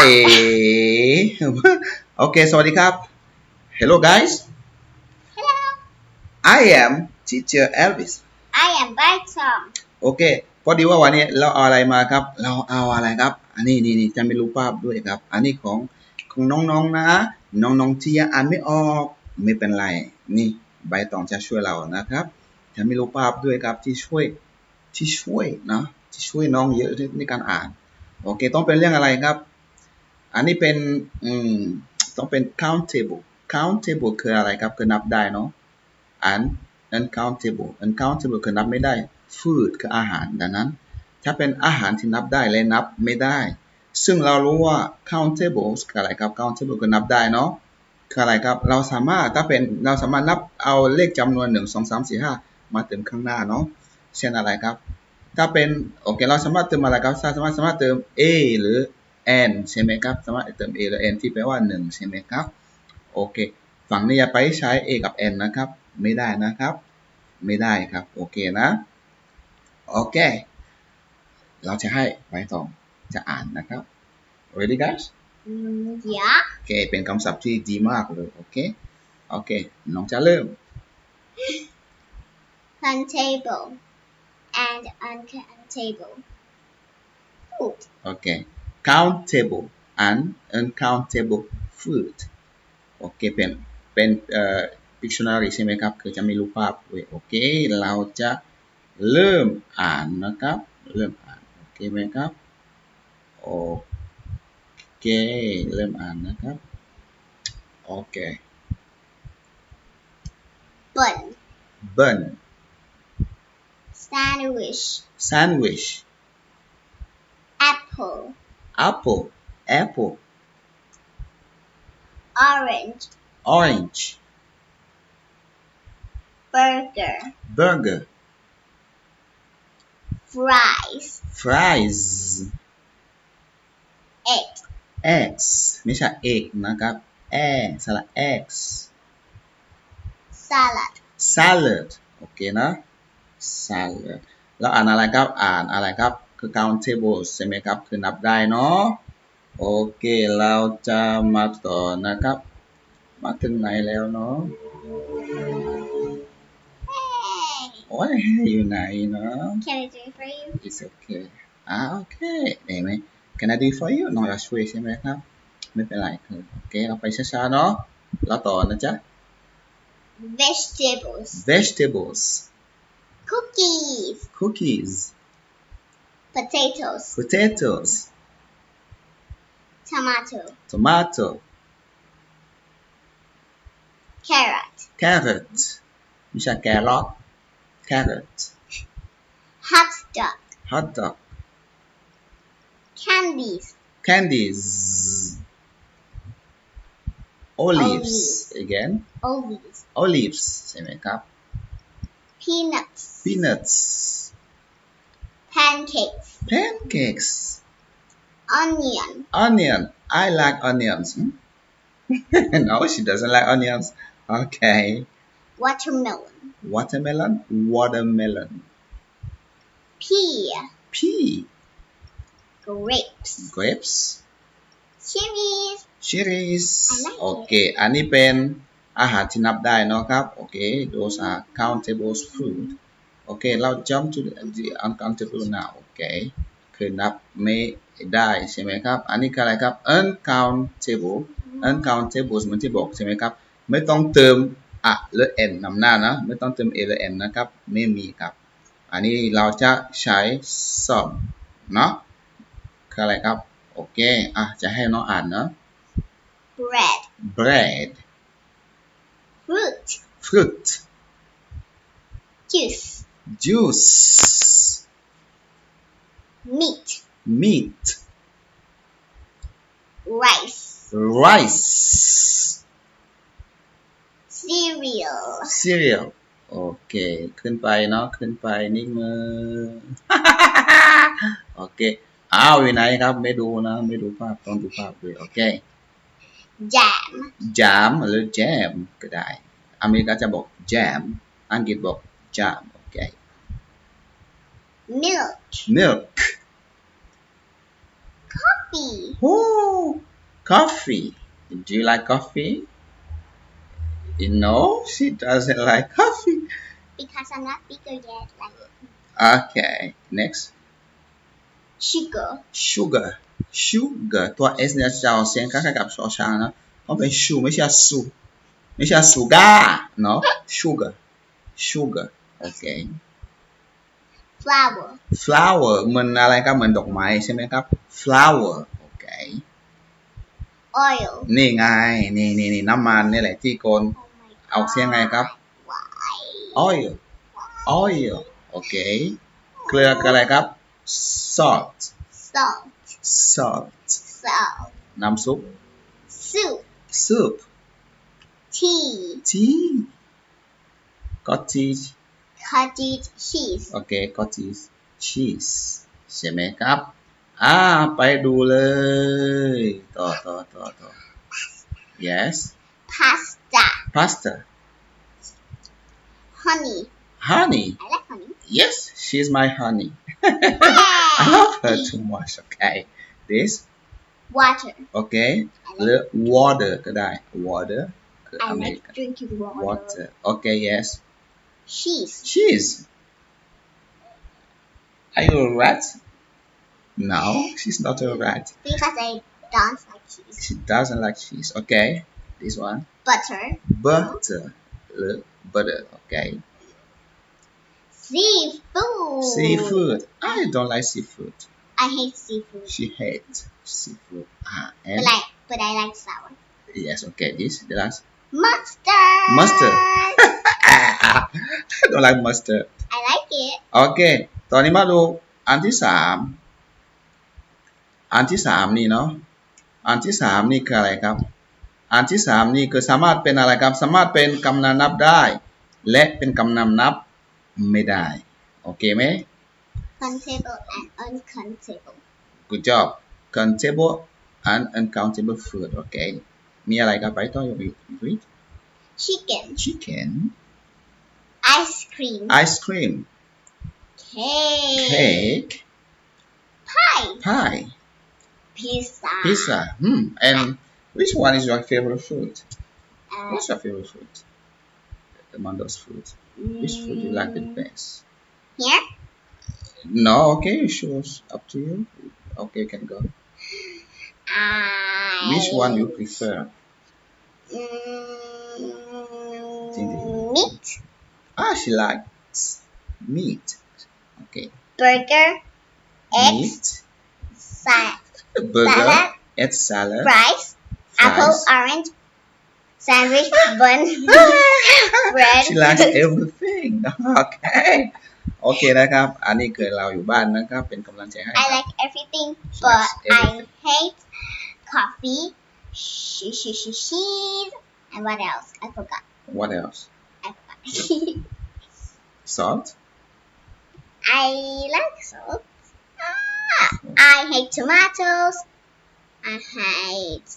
เอ๋โอเคสวัสดีครับ Hello guys Hello, I am teacher Elvis I am Bright Song. โอเคพอดีว่าวันนี้เราเอาอะไรมาครับ เราเอาอะไรครับ อันนี้นี่นี่จะไม่รู้ภาพด้วยครับ อันนี้ของของน้องๆนะ น้องๆที่ยังอ่านไม่ออกไม่เป็นไร นี่ใบตองจะช่วยเรานะครับจะไม่รู้ภาพด้วยครับที่ช่วยที่ช่วยนะที่ช่วยน้องเยอะในการอ่าน โอเค ต้องเป็นเรื่องอะไรครับ อันนี้เป็นอืมต้องเป็น countable countable คืออะไรครับ คือนับได้เนาะอัน uncountable uncountable คือนับไม่ได้ food คืออาหารดังนั้น ถ้าเป็นอาหารที่นับได้และนับไม่ได้ ซึ่งเรารู้ว่า countable คืออะไรครับ countable คือนับได้เนาะคืออะไรครับ เราสามารถถ้าเป็นเราสามารถนับเอาเลขจำนวน 1 2 3 4 5 มาเติมข้างหน้าเนาะ เช่นอะไรครับ ถ้าเป็นโอเคเราสามารถเติมอะไรครับ สามารถสามารถเติม a หรือ n ใช่ไหมครับ สามารถเติม a หรือ n ที่แปลว่า 1 ใช่ไหมครับ โอเค ฝั่งนี้อย่าไปใช้ a กับ n นะครับ ไม่ได้นะครับ ไม่ได้ครับ โอเคนะ โอเค เราจะให้ใบตองจะอ่านนะครับ ready guys Mm, yeah, โอเค เป็นคำศัพท์ที่ดีมากเลย โอเค โอเค น้องจะเริ่ม untable and uncountable. Food. โอเค countable and uncountable food โอเคเป็นเป็นเอ่อ dictionary ใช่ไหมครับ คือจะไม่รู้ภาพด้วยโอเค เราจะเริ่มอ่านนะครับ เริ่มอ่าน โอเคไหมครับ โอเค เริ่มอ่านนะครับ โอเค Bun. bun Sandwich. sandwich Apple. apple apple Orange. orange Burger. burger Fries. fries Egg. eggs ไม่ใช่ egg นะครับ egg สระ eggs Salad. salad โอเคนะ salad แล้วอ่านอะไรครับ อ่านอะไรครับ คือ countable ใช่ไหมครับ คือนับได้เนาะ โอเค เราจะมาต่อนะครับ มาถึงไหนแล้วเนาะ Hey. โอ้ย อยู่ไหนเนาะ Can I do it for you? It's okay อ่าโอเคได้ไหม Can I do it for you น้องอยากช่วยใช่ไหมครับ ไม่เป็นไรคือโอเค เราไปช้าๆเนาะแล้วต่อนะจ๊ะ Vegetables. vegetables Cookies. cookies Potatoes. Potatoes. Tomato. Tomato. Carrot. Carrot. 你想 carrot? Carrot. Hot dog. Hot dog. Candies. Candies. Olives. Olives. Again. Olives. Olives. Same makeup. Peanuts. Peanuts. Pancakes. pancakes Onion. onion I like onions Hmm? no she doesn't like onions okay Watermelon. watermelon watermelon Pea. pea Grapes. grapes Cherries. cherries I like it. โอเค อันนี้เป็นอาหารที่นับได้เนอะครับ โอเค those are countable food โอเคเรา jump to the, the uncountable now โอเคคือนับไม่ได้ใช่ไหมครับ อันนี้คืออะไรครับ uncountable uncountable เหมือนที่บอกใช่ไหมครับ ไม่ต้องเติมอะหรือ n นำหน้านะ ไม่ต้องเติม a หรือ n นะครับ ไม่มีครับ อันนี้เราจะใช้ some เนาะคืออะไรครับ โอเค อะ จะให้น้องอ่านเนาะ Bread. bread Fruit. fruit Juice. Juice Meat. meat Rice. rice Cereal. cereal โอเค ขึ้นไปเนาะ ขึ้นไปนิดนึงโอเค อ้าวอยู่ไหนครับ ไม่ดูนะ ไม่ดูภาพ ต้องดูภาพด้วย โอเค Jam. jam หรือ jam ก็ได้ อเมริกาจะบอก jam อังกฤษบอก jam โอเค Milk. Milk. Coffee. Oh, coffee. Do you like coffee? No, she doesn't like coffee. Because I'm not bigger yet. Like okay, next. Sugar. Sugar. Sugar. Tua S này chào sen các cái gặp so sang nó. Không phải su mới là su. Mới là sugar. No. Sugar. Sugar. Okay. อเค Flour. flower เหมือนอะไรครับเหมือนดอกไม้ใช่ไหมครับ flower โอเค Oil. นี่ไง นี่นี่นี่น้ำมันนี่แหละที่โกน Oh my เอาเสียงไงครับ Why? oil oil โอเค เกลือคืออะไรครับ salt Salt. salt Salt. น้ำซุป Soup. soup Tea. tea cottage Cottage cheese. โอเค cottage cheese ใช่ไหมครับ อ่า ไปดูเลย ต่อต่อต่อต่อ yes Pasta. pasta Honey. honey I like honey. yes she's my honey I love her too much okay this Water. okay I หรือ like, water ก็ได้ water คือ I อเมริ like กัน drinking water. water okay yes Cheese. Cheese. Are you a rat? No, she's not a rat. Because I don't like cheese. She doesn't like cheese. Okay, this one. Butter. Butter. Look, Butter. Okay. Seafood. Seafood. I don't like seafood. I hate seafood. She hates seafood. Ah, and but, I, but I like sour. Yes, okay, this, the last. Mustard. Mustard. I don't like mustard I like it. โอเคตอนนี้มาดูอันที่สามอันที่สามนี่เนาะอันที่สามนี่คืออะไรครับ อันที่สามนี่คือสามารถเป็นอะไรครับ สามารถเป็นกำนำนับได้ และเป็นกำนำนับไม่ได้ โอเคไหม Countable and uncountable. Good job countable and uncountable food โอเคมีอะไรครับไปต่ออยู่อีก Chicken. chicken Ice cream. ice cream Cake. cake Pie. pie Pizza. pizza hmm and which one is your favorite food Uh, What's your favorite food? Among those foods, which food you like the mm, best? Here. No, okay, sure, up to you. Okay, you can go. I. Which one you prefer? Mm, Ah, she likes meat. Okay, Burger. Eggs. meat, Sa- burger, salad. egg salad, Fries. Apple. fries. Orange. Sandwich. bun. bread. She likes everything. Okay. โอเคนะครับ อันนี้คือเราอยู่บ้านนะครับ เป็นกำลังใจให้ค I รับ like everything, She but likes I everything. hate coffee, sh- sh- sh- cheese, and what else? I forgot. What else? Salt? I like salt. Ah, I hate tomatoes. I hate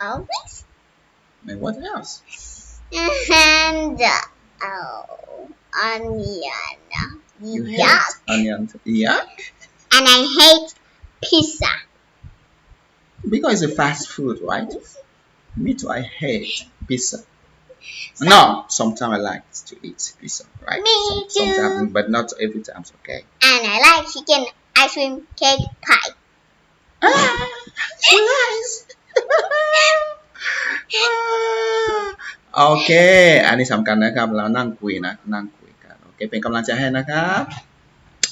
all this. And what else? And uh, oh, onion. You Yuck. hate onion. Yuck? And I hate pizza. Because it's a fast food, right? Me too, I hate pizza. No, sometimes I like to eat pizza, right? Me Some- too. Sometimes, but not every time, okay? And I like chicken, ice cream, cake, pie. Ah, nice. โอเค อันนี้สำคัญนะครับ เรานั่งคุยนะ นั่งคุยกัน โอเค เป็นกำลังใจให้นะครับ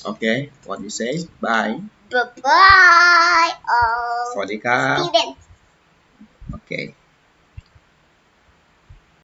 โอเค what you say bye Bye bye. Oh, สวัสดีครับ Steven. โอเค